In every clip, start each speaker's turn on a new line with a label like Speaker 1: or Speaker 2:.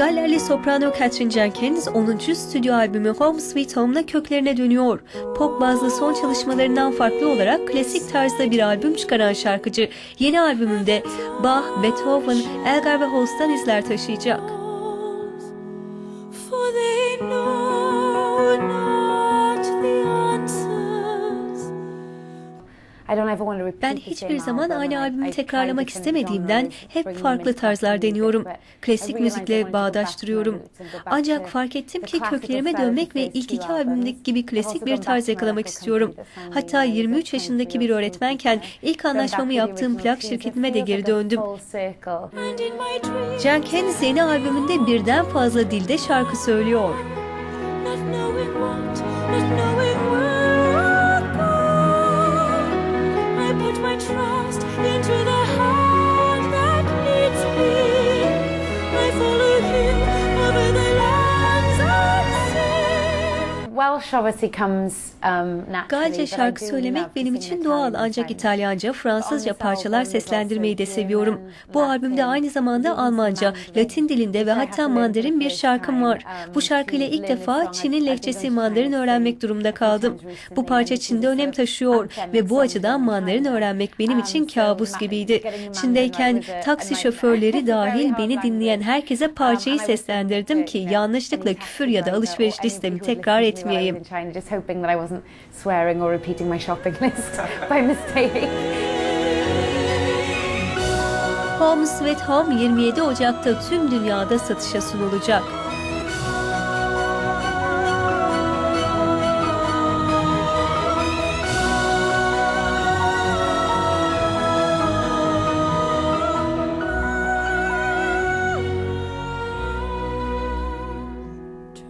Speaker 1: Gallerli soprano Catherine Jenkins 10. stüdyo albümü Home Sweet Home'la köklerine dönüyor. Pop bazlı son çalışmalarından farklı olarak klasik tarzda bir albüm çıkaran şarkıcı yeni albümünde Bach, Beethoven, Elgar ve Holst'tan izler taşıyacak. Ben hiçbir zaman aynı albümü tekrarlamak istemediğimden hep farklı tarzlar deniyorum. Klasik müzikle bağdaştırıyorum. Ancak fark ettim ki köklerime dönmek ve ilk iki albümdeki gibi klasik bir tarz yakalamak istiyorum. Hatta 23 yaşındaki bir öğretmenken ilk anlaşmamı yaptığım plak şirketime de geri döndüm.
Speaker 2: Dreams,
Speaker 1: Jenkins yeni albümünde birden fazla dilde şarkı söylüyor.
Speaker 2: not knowing what, not knowing where
Speaker 1: Galce
Speaker 3: but I
Speaker 1: şarkı söylemek benim için doğal ancak. İtalyanca, Fransızca parçalar seslendirmeyi de seviyorum. Bu albümde aynı zamanda Almanca, Latin dilinde ve hatta Mandarin bir şarkım var.
Speaker 3: time,
Speaker 1: Bu
Speaker 3: um,
Speaker 1: şarkıyla ilk defa. Çin'in lehçesi Mandarin öğrenmek
Speaker 3: sing
Speaker 1: kaldım. Bu parça Çin'de önem taşıyor ve bu açıdan
Speaker 3: in
Speaker 1: Mandarin öğrenmek benim
Speaker 3: Um,
Speaker 1: için kabus gibiydi. Çin'deyken taksi şoförleri dahil beni dinleyen herkese
Speaker 3: Um,
Speaker 1: parçayı seslendirdim ki yanlışlıkla küfür ya da alışveriş listemi tekrar
Speaker 3: to me in China, just hoping that I wasn't swearing or repeating my shopping list by mistake.
Speaker 1: Home Sweet Home 27 Ocak'ta tüm dünyada satışa sunulacak.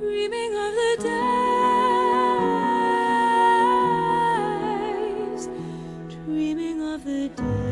Speaker 2: Dreaming of the days, the days.